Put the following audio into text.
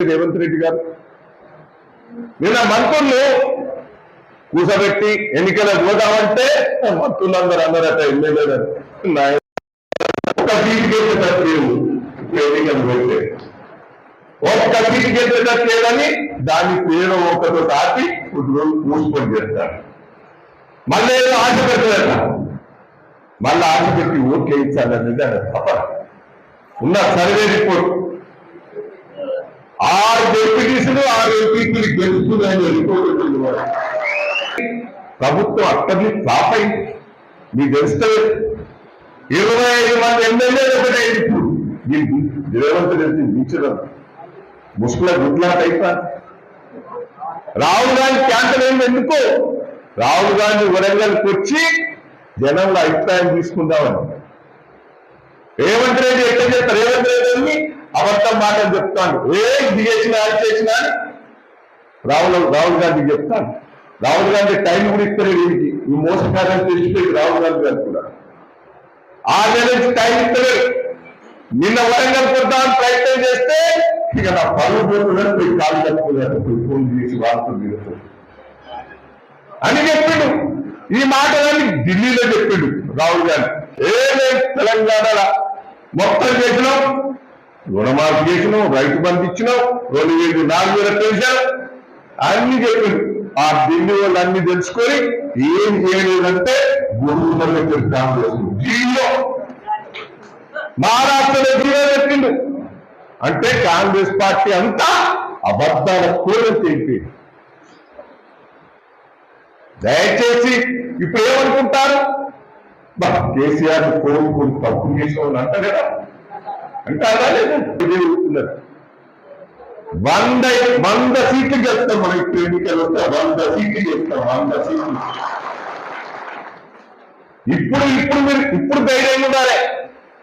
రేవంత్ రెడ్డి గారు. నిన్న మంత్రులు కూసబెట్టి ఎన్నికలకు పోదామంటే మంత్రులందరూ అన్నారట ఎమ్మెల్యేలు నాయ- ఒక గెలిచేటట్టు లేవు ఎన్నికలు పెడితే ఒక్క సీటు గెలిచేటట్టు లేదని దాని పేరు ఒకతో దాటి కొద్ది మూసుకొని చేస్తారు. మళ్ళీ ఏదో ఆశ పెట్టదట మళ్ళీ ఆశ పెట్టి ఓట్లు వేయించాలనేది అది తప్ప ఉన్న సర్వే రిపోర్ట్. ఆరు డెప్యూటీసులు ఆరు ఎంపీలు గెలుస్తున్నాయని వెళ్ళిపోతుంది ప్రభుత్వం అక్కడిని ఫ్లాప్ అయింది. మీకు తెలుస్తే ఇరవై ఐదు మంది ఎమ్మెల్యేలు ఒకటే ఇప్పుడు. రేవంత్ రెడ్డి మించడం ముసుగుల గుడ్లాట్ అయిపోయింది రాహుల్ గాంధీ క్యాన్సర్ అయింది ఎందుకు? రాహుల్ గాంధీ వరంగల్కి వచ్చి జనంలో అభిప్రాయం తీసుకుందామని. రేవంత్ రెడ్డి ఎట్లా చెప్తారు రేవంత్ రెడ్డి మాటలు చెప్తాను. ఏ దిగేసిన అది చేసిన రాహుల్ రాహుల్ గాంధీ చెప్తాను. రాహుల్ గాంధీ టైం కూడా ఇస్తారు వీరికి ఈ మోసకారం తెలిసిపోయి రాహుల్ గాంధీ గారు కూడా. ఆరు నెలల టైం ఇస్తారు నిన్న వరంగల్ కొద్దామని ప్రయత్నం చేస్తే ఇక నా పనులు పోతున్నారు పోయి కాలు కట్టుకోలేదు ఫోన్ చేసి వార్తలు దిగుతారు అని చెప్పిండు. ఈ మాటలన్నీ ఢిల్లీలో చెప్పిండు రాహుల్ గాంధీ. ఏ తెలంగాణ మొత్తం చేసినాం? రుణమాఫీ చేసినాం రైతు బంధు ఇచ్చినాం రెండు వేలు నాలుగు వేల పెన్షన్ అన్ని చెప్పిండు ఆ ఢిల్లీ వాళ్ళు అన్ని తెలుసుకొని ఏం చేయలేదంటే గురువులు కాంగ్రెస్. జీలో మహారాష్ట్రలో జీరో చెప్పిండు అంటే కాంగ్రెస్ పార్టీ అంతా అబద్ధాల కోరిక తెలిపింది దయచేసి ఇప్పుడు ఏమనుకుంటారు? కేసీఆర్ కోరుకుని తప్పు చేసిన అంట కదా. అంటే అలా లేదు వంద వంద సీట్లు చేస్తాం మనం ఇప్పుడు ఎన్నికలు వస్తే వంద సీట్లు చేస్తాం వంద సీట్లు. ఇప్పుడు ఇప్పుడు మీరు ఇప్పుడు ధైర్యంగా ఉండాలి.